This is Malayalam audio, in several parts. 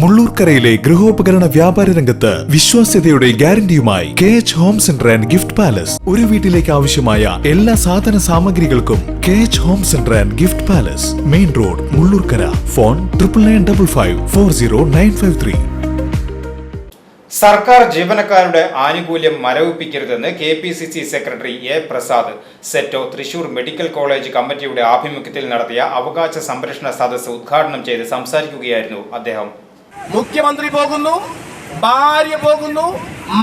മുള്ളൂർക്കരയിലെ ഗൃഹോപകരണ വ്യാപാര രംഗത്ത് വിശ്വാസ്യതയുടെ ഗ്യാരണ്ടിയുമായി K H home centre and gift palace ഒരു വീട്ടിലേക്ക് ആവശ്യമായ എല്ലാ സാധന സാമഗ്രികൾക്കും K H home centre and gift palace main road Mullurkara. Phone triple nine double five four zero nine five three സർക്കാർ ജീവനക്കാരുടെ ആനുകൂല്യം മരവിപ്പിക്കരുതെന്ന് K P C C secretary A Prasad. SETO Thrissur medical college കമ്മിറ്റിയുടെ ആഭിമുഖ്യത്തിൽ നടത്തിയ അവകാശ സംരക്ഷണ സദസ്സ് ഉദ്ഘാടനം ചെയ്ത് സംസാരിക്കുകയായിരുന്നു അദ്ദേഹം. മുഖ്യമന്ത്രി പോകുന്നു ഭാര്യ പോകുന്നു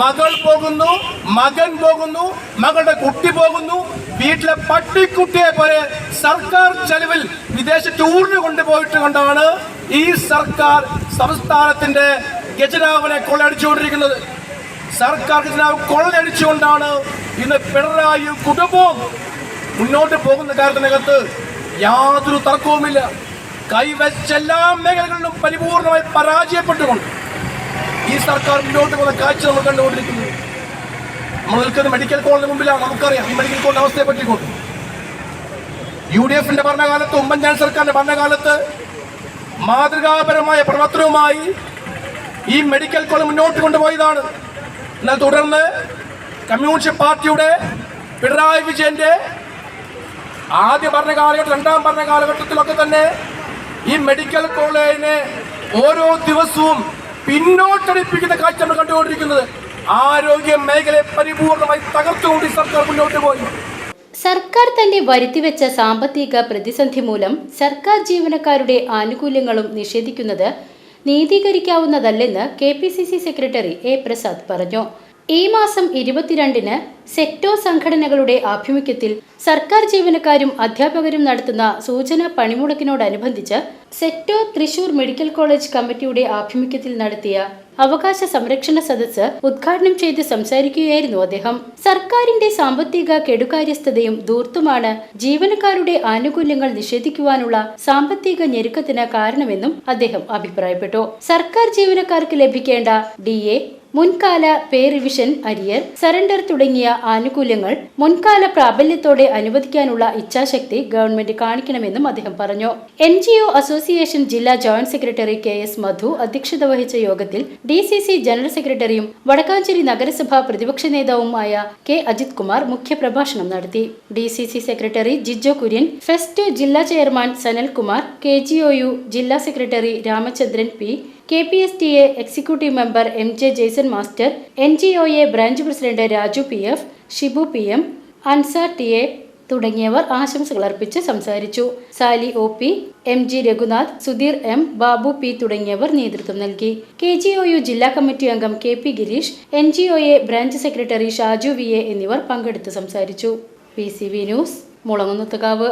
മകൾ പോകുന്നു മകൻ പോകുന്നു മകളുടെ കുട്ടി പോകുന്നു. വീട്ടിലെ പട്ടിക്കുട്ടിയെ പോലെ സർക്കാർ ചെലവിൽ വിദേശ ടൂറിന് കൊണ്ടുപോയിട്ട് കൊണ്ടാണ് ഈ സർക്കാർ സംസ്ഥാനത്തിന്റെ ഖജനാവിനെ കൊള്ളയടിച്ചുകൊണ്ടിരിക്കുന്നത്. സർക്കാർ ഖജനാവ് കൊള്ളയടിച്ചുകൊണ്ടാണ് ഇന്ന് പിണറായി കുടുംബവും മുന്നോട്ട് പോകുന്ന കാര്യത്തിനകത്ത് യാതൊരു തർക്കവുമില്ല. കൈവച്ച എല്ലാ മേഖലകളിലും പരിപൂർണമായി പരാജയപ്പെട്ടുകൊണ്ട് ഈ സർക്കാർ മുന്നോട്ട് പോകുന്ന കാഴ്ച നമ്മൾ കണ്ടുകൊണ്ടിരിക്കുന്നു. നമ്മൾ നിൽക്കുന്നത് മെഡിക്കൽ കോളേജിന് മുമ്പിലാണ് നമുക്കറിയാം. ഈ മെഡിക്കൽ കോളേജ് അവസ്ഥയെ പറ്റിക്കൊണ്ട് യു ഡി എഫിന്റെ ഭരണകാലത്ത് ഉമ്മൻചാണ്ടി സർക്കാരിന്റെ ഭരണകാലത്ത് മാതൃകാപരമായ പ്രവർത്തനവുമായി ഈ മെഡിക്കൽ കോളേജ് മുന്നോട്ട് കൊണ്ടുപോയതാണ്. എന്നാൽ തുടർന്ന് കമ്മ്യൂണിസ്റ്റ് പാർട്ടിയുടെ പിണറായി വിജയന്റെ ആദ്യ ഭരണകാലഘട്ടം രണ്ടാം ഭരണകാലഘട്ടത്തിലൊക്കെ തന്നെ ഈ മെഡിക്കൽ കോളേജിനെ ഓരോ ദിവസവും പിന്നോട്ടടിപ്പിക്കുന്ന കാഴ്ച നമ്മൾ കണ്ടുകൊണ്ടിരിക്കുന്നത്. ആരോഗ്യ മേഖലയെ പരിപൂർണമായി തകർത്തുകൊണ്ട് സർക്കാർ മുന്നോട്ട് പോയി. സർക്കാർ തന്നെ വരുത്തിവെച്ച സാമ്പത്തിക പ്രതിസന്ധി മൂലം സർക്കാർ ജീവനക്കാരുടെ ആനുകൂല്യങ്ങളും നിഷേധിക്കുന്നത് നീതീകരിക്കാവുന്നതല്ലെന്ന് കെ സെക്രട്ടറി എ പ്രസാദ് പറഞ്ഞു. ഈ മാസം ഇരുപത്തിരണ്ടിന് സെക്ടോ സംഘടനകളുടെ ആഭിമുഖ്യത്തിൽ സർക്കാർ ജീവനക്കാരും അധ്യാപകരും നടത്തുന്ന സൂചന പണിമുടക്കിനോടനുബന്ധിച്ച് സെക്ടോ തൃശൂർ മെഡിക്കൽ കോളേജ് കമ്മിറ്റിയുടെ ആഭിമുഖ്യത്തിൽ നടത്തിയ അവകാശ സംരക്ഷണ സദസ്സ് ഉദ്ഘാടനം ചെയ്ത് സംസാരിക്കുകയായിരുന്നു അദ്ദേഹം. സർക്കാരിന്റെ സാമ്പത്തിക കെടുകാര്യസ്ഥതയും ദൂർത്തുമാണ് ജീവനക്കാരുടെ ആനുകൂല്യങ്ങൾ നിഷേധിക്കുവാനുള്ള സാമ്പത്തിക ഞെരുക്കത്തിന് കാരണമെന്നും അദ്ദേഹം അഭിപ്രായപ്പെട്ടു. സർക്കാർ ജീവനക്കാർക്ക് ലഭിക്കേണ്ട ഡി എ മുൻകാല പേ റിവിഷൻ അരിയർ സറണ്ടർ തുടങ്ങിയ ആനുകൂല്യങ്ങൾ മുൻകാല പ്രാബല്യത്തോടെ അനുവദിക്കാനുള്ള ഇച്ഛാശക്തി ഗവൺമെന്റ് കാണിക്കണമെന്നും അദ്ദേഹം പറഞ്ഞു. എൻ അസോസിയേഷൻ ജില്ലാ joint secretary K S Madhu അധ്യക്ഷത വഹിച്ച യോഗത്തിൽ ഡി സി സി ജനറൽ സെക്രട്ടറിയും വടക്കാഞ്ചേരി നഗരസഭാ പ്രതിപക്ഷ നേതാവുമായ കെ അജിത് കുമാർ മുഖ്യപ്രഭാഷണം നടത്തി. D C C secretary Jijo Kurian fest ജില്ലാ chairman Sanalkumar K G O U ജില്ലാ secretary Ramachandran P K P S T A executive member M J Jaison master N G O A branch president Raju P F Shibu P M Ansar T A തുടങ്ങിയവർ ആശംസകൾ അർപ്പിച്ച് സംസാരിച്ചു. Sali O P M G Raghunath Sudheer M Babu P തുടങ്ങിയവർ നേതൃത്വം നൽകി. കെ ജി ഒ യു ജില്ലാ കമ്മിറ്റി അംഗം K P Girish N G O A branch secretary Shaju V A എന്നിവർ പങ്കെടുത്ത് സംസാരിച്ചു. P C V news Mulangunnathukavu.